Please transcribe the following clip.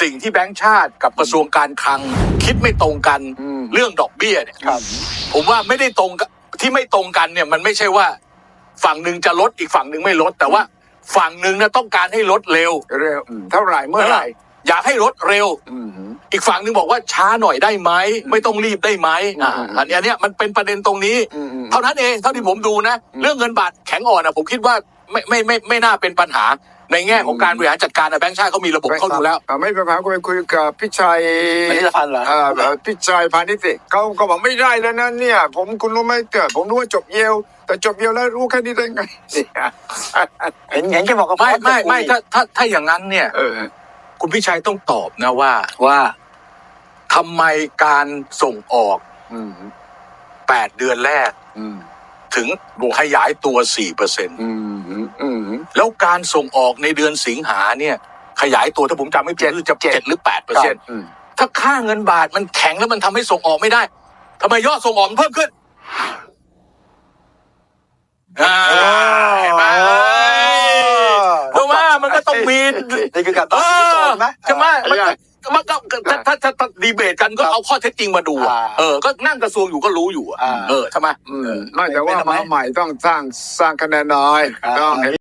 สิ่งที่แบงก์ชาติกับกระทรวงการคลัง คิดไม่ตรงกันอืมเรื่องดอกเบี้ยเนี่ยครับผมว่าไม่ได้ตรงกับที่ไม่ตรงกันเนี่ยมันไม่ใช่ว่า ฝั่งหนึ่งจะลดอีกฝั่งหนึ่งไม่ลด แต่ว่าฝั่งหนึ่งเนี่ยต้องการให้ลดเร็วเร็วอืมเท่าไหร่เมื่อไหร่อยากให้ลดเร็วอืมอีกฝั่งหนึ่งบอกว่าช้าหน่อยได้ไหมไม่ต้องรีบได้ไหมอ่าอืมอันอันเนี้ยมันเป็นประเด็นตรงนี้อืมอืมเท่านั้นเองเท่าที่ผมดูนะ เรื่องเงินบาทแข็งอ่อนอะผมคิดว่า ไม่ไม่ไม่ไม่น่าเป็นปัญหา ในแง่ของการบริหารจัดการนะแบงก์ชาติเขามีระบบเขาดูแล้ว อ่าไม่เป็นไรก็ไปคุยกับพี่ชัยอันนี้จะพันเหรอ อ่าพี่ชัยพานิติเขาก็บอกไม่ได้แล้วนะเนี่ย ผมคุณรู้ไหมเกิดผมรู้ว่าจบเยลแต่จบเยลแล้วรู้แค่นี้ได้ไง เห็นเห็นแกบอกกับไม่ไม่ไม่ถ้าถ้าถ้าถ้าอย่างนั้นเนี่ย เออ คุณพิชัยต้องตอบนะว่าว่าทำไมการส่งออกอืม 8 เดือนแรก อืม ถึงขยายตัว4เปอร์เซ็นอืมอืมแล้วการส่งออกในเดือนสิงหาเนี่ย ขยายตัวถ้าผมจำไม่ผิดจะเจ็ดหรือ8เปอร์เซ็นอืมถ้าค่าเงินบาทมันแข็งแล้วมันทำให้ส่งออกไม่ได้ทำไมยอดส่งออกมันเพิ่มขึ้นอ่าเห็นไหมเพราะว่ามันก็ต้องมีนี่คือการเอตั้งอโจทย์ไหมใช่ไหม มันก็มันก็ถ้าถ้าถ้าถ้าดีเบตกันก็เอาข้อเท็จจริงมาดูอะอ่า เออ ก็นั่งกระทรวงอยู่ก็รู้อยู่อะอ่า เออทำไมอืมไม่แต่ว่ามาใหม่ต้องสร้างสร้างคะแนนน้อยครับ ต้องเห็น